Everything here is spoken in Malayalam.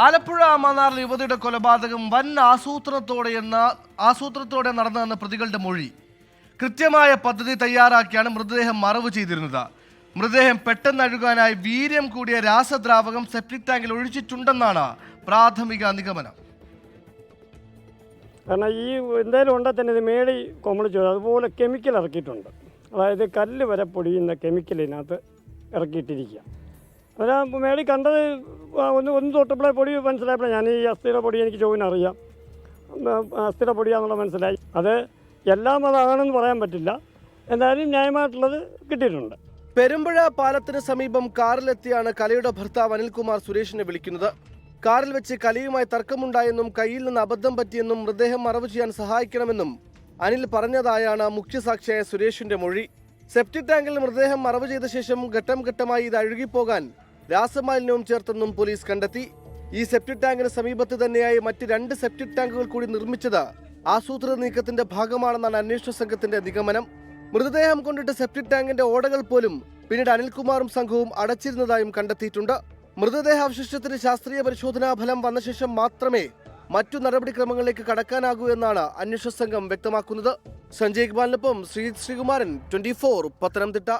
ആലപ്പുഴ മാന്നാറിൽ യുവതിയുടെ കൊലപാതകം വൻ ആസൂത്രണത്തോടെ എന്ന ആസൂത്രണത്തോടെ നടന്നതെന്ന പ്രതികളുടെ മൊഴി. കൃത്യമായ പദ്ധതി തയ്യാറാക്കിയാണ് മൃതദേഹം മറവ് ചെയ്തിരുന്നത്. മൃതദേഹം പെട്ടെന്ന് അഴുകാനായി വീര്യം കൂടിയ രാസദ്രാവകം സെപ്റ്റിക് ടാങ്കിൽ ഒഴിച്ചിട്ടുണ്ടെന്നാണ് പ്രാഥമിക നിഗമനം. കാരണം ഈ എന്തായാലും ഉണ്ടെങ്കിൽ തന്നെ ഇത് മേളി കൊമളിച്ചു അതുപോലെ കെമിക്കൽ ഇറക്കിയിട്ടുണ്ട്. അതായത് കല്ല് വരെ പൊടിയുന്ന കെമിക്കൽ ഇതിനകത്ത് ഇറക്കിയിട്ടിരിക്കുക. അതാ മേളി കണ്ടത് ഒന്ന് ഒന്ന് തൊട്ടപ്പോഴേ പൊടി മനസ്സിലായപ്പോഴേ ഞാൻ ഈ അസ്ഥിര പൊടി എനിക്ക് ഉം, അസ്ഥിര പൊടിയാണെന്നുള്ള മനസ്സിലായി. അത് എല്ലാം അതാണെന്ന് പറയാൻ പറ്റില്ല. എന്തായാലും ന്യായമായിട്ടുള്ളത് കിട്ടിയിട്ടുണ്ട്. പെരുമ്പുഴ പാലത്തിന് സമീപം കാറിലെത്തിയാണ് കലയുടെ ഭർത്താവ് അനിൽകുമാർ സുരേഷിനെ വിളിക്കുന്നത്. കാറിൽ വെച്ച് കലയുമായി തർക്കമുണ്ടായെന്നും കയ്യിൽ നിന്ന് അബദ്ധം പറ്റിയെന്നും മൃതദേഹം മറവ് ചെയ്യാൻ സഹായിക്കണമെന്നും അനിൽ പറഞ്ഞതായാണ് മുഖ്യസാക്ഷിയായ സുരേഷിന്റെ മൊഴി. സെപ്റ്റിക് ടാങ്കിൽ മൃതദേഹം മറവ് ചെയ്ത ശേഷം ഘട്ടം ഘട്ടമായി ഇത് അഴുകിപ്പോകാൻ രാസമാലിന്യവും ചേർത്തെന്നും പോലീസ് കണ്ടെത്തി. ഈ സെപ്റ്റിക് ടാങ്കിന് സമീപത്ത് തന്നെയായി മറ്റ് രണ്ട് സെപ്റ്റിക് ടാങ്കുകൾ കൂടി നിർമ്മിച്ചത് ആസൂത്രിത നീക്കത്തിന്റെ ഭാഗമാണെന്നാണ് അന്വേഷണ സംഘത്തിന്റെ നിഗമനം. മൃതദേഹം കൊണ്ടിട്ട് സെപ്റ്റിക് ടാങ്കിന്റെ ഓടകൾ പോലും പിന്നീട് അനിൽകുമാറും സംഘവും അടച്ചിരുന്നതായും കണ്ടെത്തിയിട്ടുണ്ട്. മൃതദേഹാവശിഷ്ടത്തിന് ശാസ്ത്രീയ പരിശോധനാ ഫലം വന്ന ശേഷം മാത്രമേ മറ്റു നടപടിക്രമങ്ങളിലേക്ക് കടക്കാനാകൂ എന്നാണ് അന്വേഷണ സംഘം വ്യക്തമാക്കുന്നത്. സഞ്ജയ് ഇക്ബാലിനൊപ്പം ശ്രീ ശ്രീകുമാരൻ ട്വന്റി പത്തനംതിട്ട.